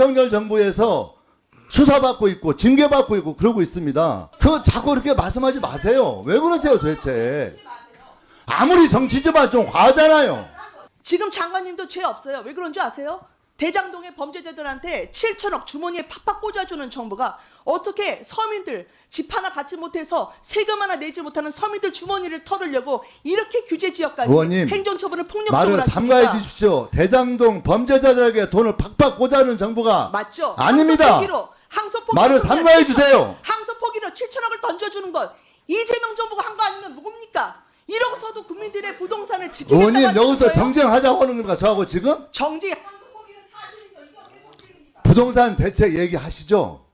윤석열 정부에서 수사받고 있고 징계받고 있고 그러고 있습니다. 그 자꾸 이렇게 말씀하지 마세요. 왜 그러세요 도대체? 아무리 정치지만 좀 과하잖아요. 지금 장관님도 죄 없어요. 왜 그런 줄 아세요? 대장동의 범죄자들한테 7천억 주머니에 팍팍 꽂아주는 정부가 어떻게 서민들 집 하나 갖지 못해서 세금 하나 내지 못하는 서민들 주머니를 털으려고 이렇게 규제 지역까지 의원님, 행정처분을 폭력적으로 말을 하십니까? 삼가해 주십시오. 대장동 범죄자들에게 돈을 팍팍 꽂아는 정부가 맞죠? 아닙니다. 항소포기로, 항소포기로 말을 삼가해 주세요. 항소포기로 7천억을 던져주는 것 이재명 정부가 한 거 아니면 뭡니까? 이러고서도 국민들의 부동산을 지키겠다고 의원님 여기서 거예요? 정쟁하자고 하는 건가 저하고 지금 정지 부동산 대책 얘기하시죠.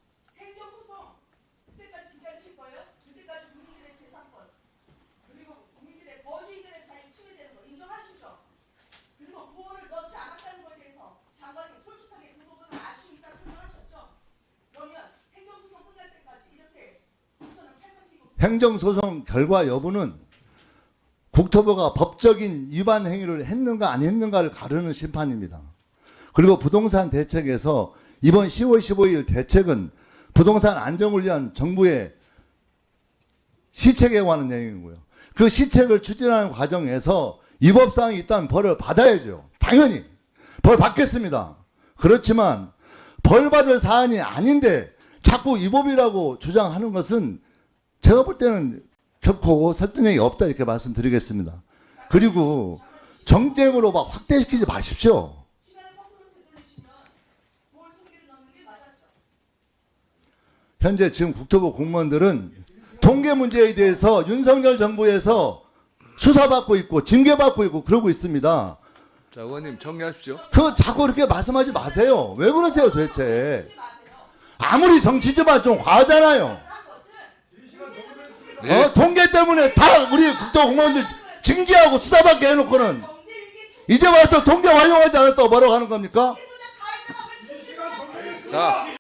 그 행정소송 결과 여부는 국토부가 법적인 위반 행위를 했는가 안 했는가를 가르는 심판입니다. 그리고 부동산 대책에서 이번 10월 15일 대책은 부동산 안정을 위한 정부의 시책에 관한 내용이고요. 그 시책을 추진하는 과정에서 위법사항이 있다면 벌을 받아야죠. 당연히 벌 받겠습니다. 그렇지만 벌 받을 사안이 아닌데 자꾸 위법이라고 주장하는 것은 제가 볼 때는 결코 설득력이 없다 이렇게 말씀드리겠습니다. 그리고 정쟁으로 막 확대시키지 마십시오. 시간을 거꾸로 되돌리시면 구월 통계를 넣는 게 맞았죠. 현재 지금 국토부 공무원들은 통계 문제에 대해서 윤석열 정부에서 수사받고 있고 징계받고 있고 그러고 있습니다. 자, 의원님 정리하십시오. 그 자꾸 이렇게 말씀하지 마세요. 왜 그러세요 도대체? 아무리 정치지만 좀 과하잖아요. 네. 어? 통계 때문에 다 우리 국토 공무원들 징계하고 수사받게 해놓고는 이제 와서 통계 활용하지 않았다고 뭐라고 하는 겁니까? 자,